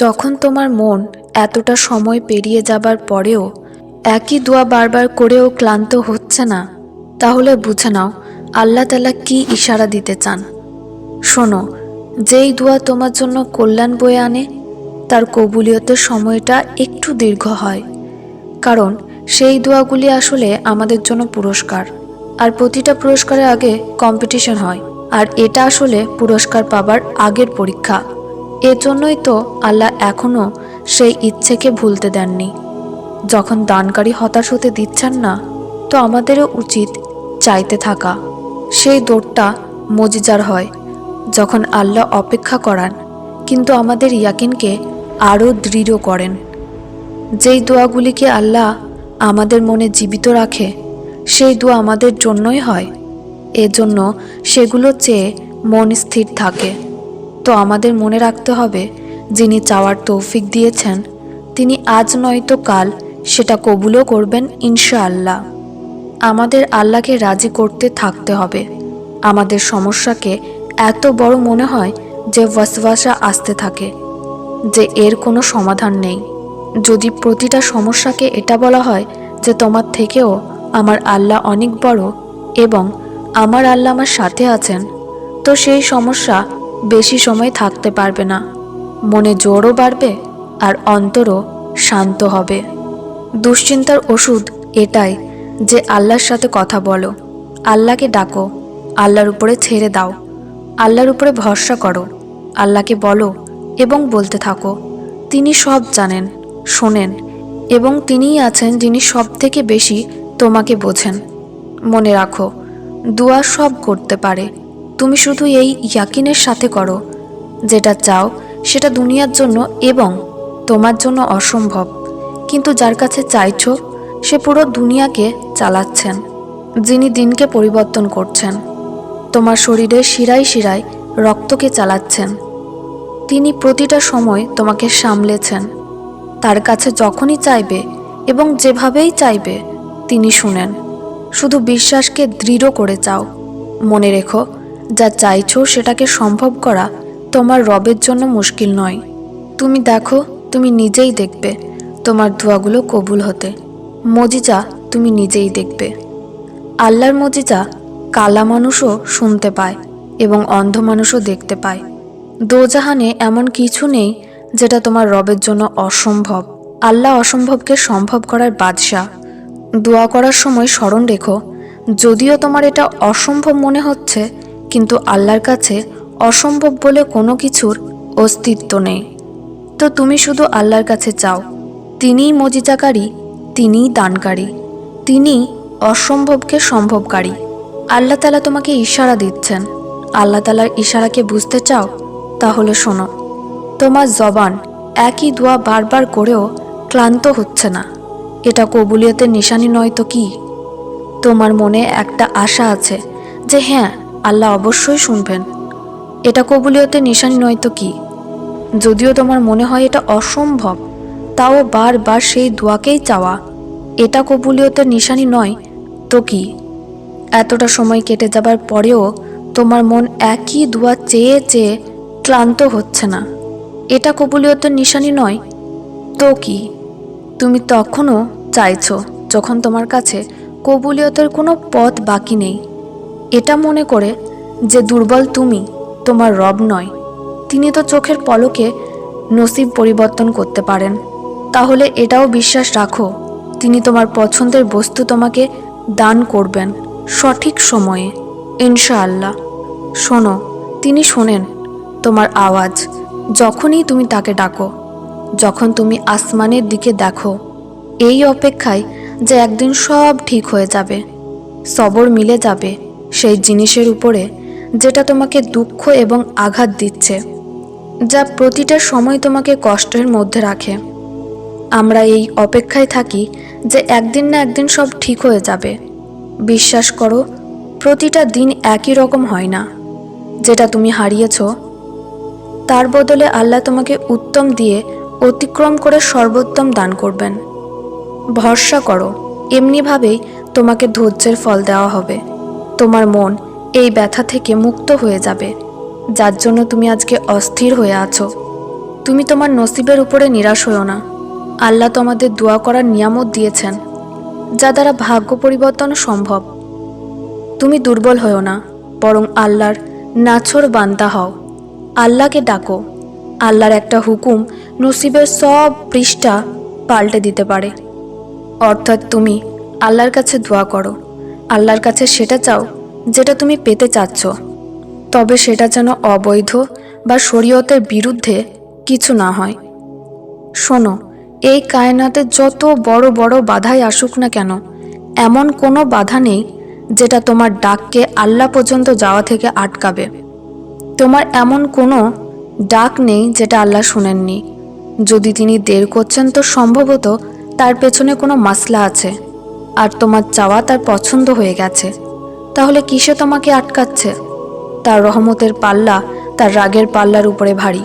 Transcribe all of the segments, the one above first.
যখন তোমার মন এতটা সময় পেরিয়ে যাবার পরেও একই দোয়া বারবার করেও ক্লান্ত হচ্ছে না, তাহলে বুঝে নাও, আল্লাহ তালা কি ইশারা দিতে চান। শোনো, যেই দোয়া তোমার জন্য কল্যাণ বয়ে আনে, তার কবুলিয়তের সময়টা একটু দীর্ঘ হয়। কারণ সেই দোয়াগুলি আসলে আমাদের জন্য পুরস্কার, আর প্রতিটা পুরস্কারের আগে কম্পিটিশন হয়, আর এটা আসলে পুরস্কার পাবার আগের পরীক্ষা। এর জন্যই তো আল্লাহ এখনও সেই ইচ্ছেকে ভুলতে দেননি। যখন দানকারী হতাশ হতে দিচ্ছেন না, তো আমাদেরও উচিত চাইতে থাকা। সেই দৌড়টা মজিজার হয়, যখন আল্লাহ অপেক্ষা করান, কিন্তু আমাদের ইয়াকিনকে আরও দৃঢ় করেন। যেই দোয়াগুলিকে আল্লাহ আমাদের মনে জীবিত রাখে, সেই দোয়া আমাদের জন্যই হয়। এজন্য সেগুলো চেয়ে মন স্থির থাকে। তো আমাদের মনে রাখতে হবে, যিনি চাওয়ার তৌফিক দিয়েছেন, তিনি আজ নয়তো কাল, সেটা কবুলও করবেন ইনশাআল্লাহ। আমাদের আল্লাহকে রাজি করতে থাকতে হবে। আমাদের সমস্যাকে এত বড় মনে হয় যে ওয়াসওয়াসা আসতে থাকে, যে এর কোনো সমাধান নেই। যদি প্রতিটা সমস্যাকে এটা বলা হয় যে তোমার থেকেও আমার আল্লাহ অনেক বড় এবং আমার আল্লাহ আমার সাথে আছেন, তো সেই সমস্যা বেশি সময় থাকতে পারবে না। মনে জোরও বাড়বে আর অন্তরও শান্ত হবে। দুশ্চিন্তার ওষুধ এটাই যে আল্লাহর সাথে কথা বলো। আল্লাহকে ডাকো, আল্লাহর উপরে ছেড়ে দাও। আল্লাহর উপরে ভরসা করো। আল্লাহকে বলো এবং বলতে থাকো, তিনি সব জানেন, শোনেন এবং তিনিই আছেন যিনি সব থেকে বেশি তোমাকে বোঝেন। মনে রাখো, দোয়া সব করতে পারে। তুমি শুধু এই ইয়াকিনের সাথে করো। যেটা চাও, সেটা দুনিয়ার জন্য এবং তোমার জন্য অসম্ভব। কিন্তু যার কাছে চাইছো, সে পুরো দুনিয়াকে চালাচ্ছেন, যিনি দিনকে পরিবর্তন করছেন। তোমার শরীরে শিরায় শিরায় রক্তকে চালাচ্ছেন। তিনি প্রতিটা সময় তোমাকে সামলেছেন। তার কাছে যখনই চাইবে এবং যেভাবেই চাইবে, তিনি শুনেন। শুধু বিশ্বাসকে দৃঢ় করে চাও। মনে রেখো যা চাইছো সেটাকে সম্ভব করা তোমার রবের জন্য মুশকিল নয়। তুমি দেখো, তুমি নিজেই দেখবে তোমার দোয়াগুলো কবুল হতে। মজিজা তুমি নিজেই দেখবে। আল্লাহর মজিজা কালা মানুষও শুনতে পায় এবং অন্ধ মানুষও দেখতে পায়। দোজাহানে এমন কিছু নেই যেটা তোমার রবের জন্য অসম্ভব। আল্লাহ অসম্ভবকে সম্ভব করার বাদশাহ। দোয়া করার সময় স্মরণ রেখো, যদিও তোমার এটা অসম্ভব মনে হচ্ছে কিন্তু আল্লাহর কাছে অসম্ভব বলে কোনো কিছুর অস্তিত্ব নেই। তো তুমি শুধু আল্লাহর কাছে চাও, তিনিই মজিজাকারী, তিনিই দানকারী তিনি অসম্ভবকে সম্ভবকারী। আল্লাহ তালা তোমাকে ইশারা দিচ্ছেন। আল্লাহ তালার ইশারাকে বুঝতে চাও? তাহলে শোনো, তোমার জবান একই দোয়া বারবার করেও ক্লান্ত হচ্ছে না। এটা কবুলিয়তের নিশানি নয় তো কি? তোমার মনে একটা আশা আছে যে হ্যাঁ আল্লাহ অবশ্যই শুনবেন। এটা কবুলিয়তের নিশানি নয় তো কি? যদিও তোমার মনে হয় এটা অসম্ভব, তাও বারবার সেই দোয়াকেই চাওয়া। এটা কবুলিয়তের নিশানি নয় তো কি? এতটা সময় কেটে যাবার পরেও তোমার মন একই দোয়া চেয়ে চেয়ে ক্লান্ত হচ্ছে না। এটা কবুলিয়তের নিশানি নয় তো কি? তুমি তখনও চাইছো যখন তোমার কাছে কবুলিয়তের কোনো পথ বাকি নেই। এটা মনে করে যে দুর্বল তুমি, তোমার রব নয়। তিনি তো চোখের পলকে নসিব পরিবর্তন করতে পারেন। তাহলে এটাও বিশ্বাস রাখো, তিনি তোমার পছন্দের বস্তু তোমাকে দান করবেন সঠিক সময়ে, ইনশাআল্লাহ। শোনো, তিনি শোনেন তোমার আওয়াজ, যখনই তুমি তাকে ডাকো, যখন তুমি আসমানের দিকে দেখো, এই অপেক্ষায় যে একদিন সব ঠিক হয়ে যাবে, সবর মিলে যাবে। সেই জিনিসের উপরে যেটা তোমাকে দুঃখ এবং আঘাত দিচ্ছে, যা প্রতিটা সময় তোমাকে কষ্টের মধ্যে রাখে। আমরা এই অপেক্ষায় থাকি যে একদিন না একদিন সব ঠিক হয়ে যাবে। বিশ্বাস করো, প্রতিটা দিন একই রকম হয় না। যেটা তুমি হারিয়েছ, তার বদলে আল্লাহ তোমাকে উত্তম দিয়ে অতিক্রম করে সর্বোত্তম দান করবেন। ভরসা করো, এমনিভাবেই তোমাকে ধৈর্যের ফল দেওয়া হবে। তোমার মন এই ব্যথা থেকে মুক্ত হয়ে যাবে। যার জন্য তুমি আজকে অস্থির হয়ে আছো। তুমি তোমার নসিবের উপরে নিরাশ হও না। আল্লাহ তোমাদের দোয়া করার নিয়ামত দিয়েছেন, যা দ্বারা ভাগ্য পরিবর্তন সম্ভব। তুমি দুর্বল হও না, বরং আল্লাহর নাছর বান্দা হও। আল্লাহকে ডাকো। আল্লাহর একটা হুকুম নসিবের সব পৃষ্ঠা পাল্টে দিতে পারে। অর্থাৎ তুমি আল্লাহর কাছে দোয়া করো। আল্লাহর কাছে সেটা চাও যেটা তুমি পেতে চাচ্ছ। তবে সেটা যেন অবৈধ বা শরীয়তের বিরুদ্ধে কিছু না হয়। শোনো, এই কায়নাতে যত বড় বড় বাধাই আসুক না কেন, এমন কোনো বাধা নেই যেটা তোমার ডাককে আল্লাহ পর্যন্ত যাওয়া থেকে আটকাবে। তোমার এমন কোনো ডাক নেই যেটা আল্লাহ শুনেননি। যদি তিনি দের করছেন তো সম্ভবত তার পেছনে কোনো মাসলা আছে। আর তোমার চাওয়া তার পছন্দ হয়ে গেছে। তাহলে কিসে তোমাকে আটকাচ্ছে? তার রহমতের পাল্লা তার রাগের পাল্লার উপরে ভারী।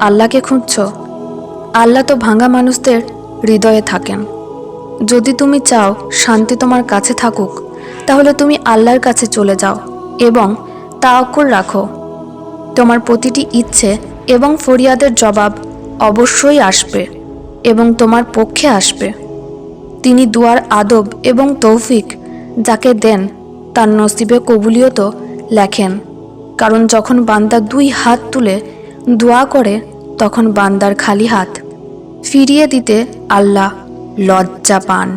আল্লাহকে খুঁজছ? আল্লাহ তো ভাঙা মানুষদের হৃদয়ে থাকেন। যদি তুমি চাও শান্তি তোমার কাছে থাকুক, তাহলে তুমি আল্লাহর কাছে চলে যাও এবং তা তাওকুল রাখো। তোমার প্রতিটি ইচ্ছে এবং ফরিয়াদের জবাব অবশ্যই আসবে এবং তোমার পক্ষে আসবে। তিনি দুয়ার আদব এবং তৌফিক যাকে দেন, তার নসিবে কবুলিয়ত লেখেন। কারণ যখন বান্দা দুই হাত তুলে দোয়া করে, তখন বান্দার খালি হাত ফিরিয়ে দিতে আল্লাহ লজ্জা পান।